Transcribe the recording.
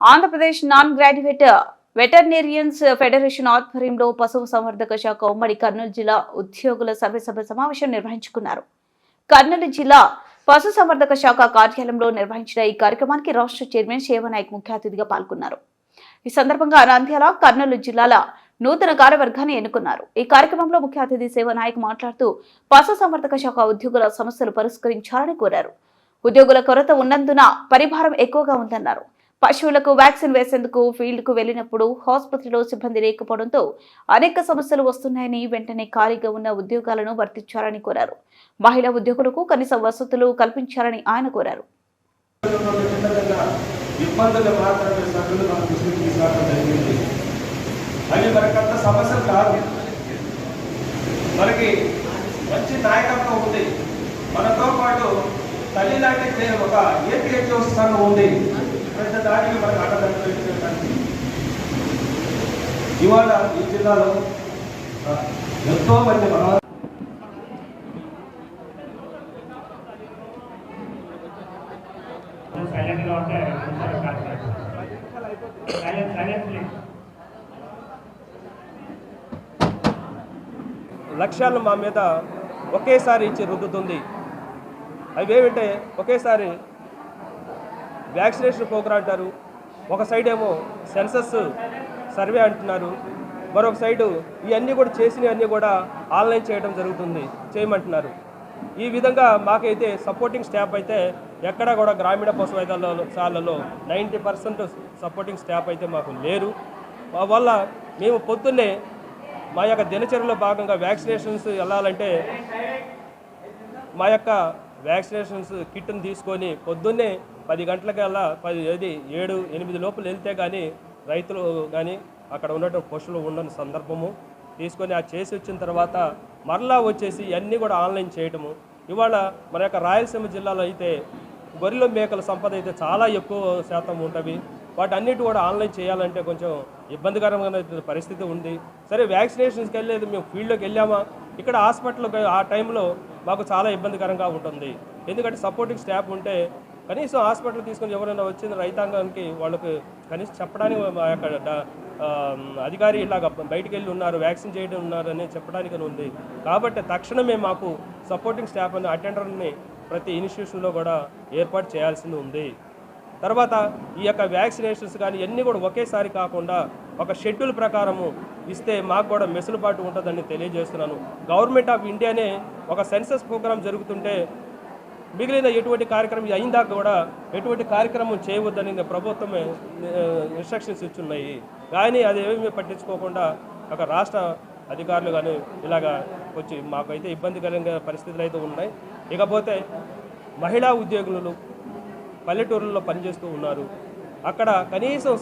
Andhra Pradesh non graduate veterinarians federation ఆధ్వర్యంలో పశువు సంవర్ధక శాఖ ఉమ్మడి కర్నూలు జిల్లా ఉద్యోగుల సర్వసభ సమావేశం నిర్వహించుకున్నారు. కర్నూలు జిల్లా పశు సంవర్ధక శాఖ కార్యాలయంలో నిర్వహించిన ఈ కార్యక్రమానికి రాష్ట్ర చైర్మన్ శేవనాయక్ ముఖ్య అతిథిగా పాల్గొన్నారు. ఈ సందర్భంగా నంద్యాల కర్నూలు జిల్లాల నూతన కార్యవర్గాన్ని ఎన్నుకున్నారు. ఈ కార్యక్రమంలో ముఖ్య అతిథి సేవనాయక్ మాట్లాడుతూ పశు సంవర్ధక శాఖ ఉద్యోగుల సమస్యలు పరిష్కరించాలని కోరారు. ఉద్యోగుల కొరత ఉన్నందున పరిభారం ఎక్కువగా ఉందన్నారు. పశువులకు వ్యాక్సిన్ వేసేందుకు ఫీల్డ్కు వెళ్ళినప్పుడు ఆసుపత్రిలో సిబ్బంది లేకపోవడంతో అనేక సమస్యలు వస్తున్నాయని వెంటనే ఖాళీగా ఉన్న ఉద్యోగాలను వర్తించాలని కోరారు. మహిళా ఉద్యోగులకు కనీస వసతులు కల్పించాలని ఆయన కోరారు. ఇబ్బందులు మాత్రమే సభ్యులు మన దృష్టికి తీసుకురావడం జరిగింది. అవి మనకంత సమస్యలు కాదు. మనకి మంచి నాయకత్వం ఉంది. మనతో పాటు తల్లి లాంటి ఒక ఏపీహెచ్ఓ సంఘం ఉంది. మనకు అండదండలు ఇవాళ ఈ జిల్లాలో ఎంతో మంది మన సైలెంట్గా ఉంటే సైలెంట్ సైలెంట్ ప్లీజ్. లక్ష్యాలను మా మీద ఒకేసారి ఇచ్చి రుద్దుతుంది. అవి ఏమిటంటే ఒకేసారి వ్యాక్సినేషన్ ప్రోగ్రాం అంటారు. ఒక సైడ్ ఏమో సెన్సస్ సర్వే అంటున్నారు. మరొక సైడు ఇవన్నీ కూడా చేసినవన్నీ కూడా ఆన్లైన్ చేయడం జరుగుతుంది. చేయమంటున్నారు. ఈ విధంగా మాకైతే సపోర్టింగ్ స్టాఫ్ అయితే ఎక్కడా కూడా గ్రామీణ పశు వైద్యాలలో నైంటీ పర్సెంట్ సపోర్టింగ్ స్టాఫ్ అయితే మాకు లేరు. మా వల్ల మేము పొద్దున్నే మా యొక్క దినచర్యలో భాగంగా వ్యాక్సినేషన్స్ వెళ్ళాలంటే మా యొక్క వ్యాక్సినేషన్స్ కిట్ని తీసుకొని పొద్దున్నే పది గంటలకల్లా పది అది ఏడు ఎనిమిది లోపల వెళ్తే కానీ రైతులు కానీ అక్కడ ఉన్నటువంటి పశువులు ఉండని సందర్భము. తీసుకొని ఆ చేసి వచ్చిన తర్వాత మరలా వచ్చేసి అన్నీ కూడా ఆన్లైన్ చేయటము. ఇవాళ మన యొక్క రాయలసీమ జిల్లాలో అయితే గొర్రెల మేకల సంపద అయితే చాలా ఎక్కువ శాతం ఉంటుంది వాటి అన్నిటి కూడా ఆన్లైన్ చేయాలంటే కొంచెం ఇబ్బందికరమైన పరిస్థితి ఉంది. సరే వ్యాక్సినేషన్స్కి వెళ్ళేది మేము ఫీల్డ్లోకి వెళ్ళామా? ఇక్కడ హాస్పిటల్కి ఆ టైంలో మాకు చాలా ఇబ్బందికరంగా ఉంటుంది. ఎందుకంటే సపోర్టింగ్ స్టాఫ్ ఉంటే కనీసం హాస్పిటల్ తీసుకొని ఎవరైనా వచ్చిన రైతాంగానికి వాళ్ళకి కనీసం చెప్పడానికి మా యొక్క అధికారి ఇలాగ బయటికి వెళ్ళి ఉన్నారు వ్యాక్సిన్ చేయడం ఉన్నారు అని చెప్పడానికి ఉంది. కాబట్టి తక్షణమే మాకు సపోర్టింగ్ స్టాఫ్ అని అటెండర్ని ప్రతి ఇన్స్టిట్యూషన్లో కూడా ఏర్పాటు చేయాల్సింది ఉంది. తర్వాత ఈ యొక్క వ్యాక్సినేషన్స్ కానీ ఇవన్నీ కూడా ఒకేసారి కాకుండా ఒక షెడ్యూల్ ప్రకారము ఇస్తే మాకు కూడా మెసులుబాటు ఉంటుందని తెలియజేస్తున్నాను. గవర్నమెంట్ ఆఫ్ ఇండియానే ఒక సెన్సస్ ప్రోగ్రామ్ జరుగుతుంటే మిగిలిన ఎటువంటి కార్యక్రమం అయిందా కూడా ఎటువంటి కార్యక్రమం చేయవద్దని ప్రభుత్వమే ఇన్స్ట్రక్షన్స్ ఇచ్చున్నాయి. కానీ అది ఏమీ పట్టించుకోకుండా ఒక రాష్ట్ర అధికారులు కానీ ఇలాగా వచ్చి మాకైతే ఇబ్బందికరంగా పరిస్థితులు అయితే ఉన్నాయి. ఇకపోతే మహిళా ఉద్యోగులు పల్లెటూరుల్లో పనిచేస్తూ ఉన్నారు. అక్కడ కనీసం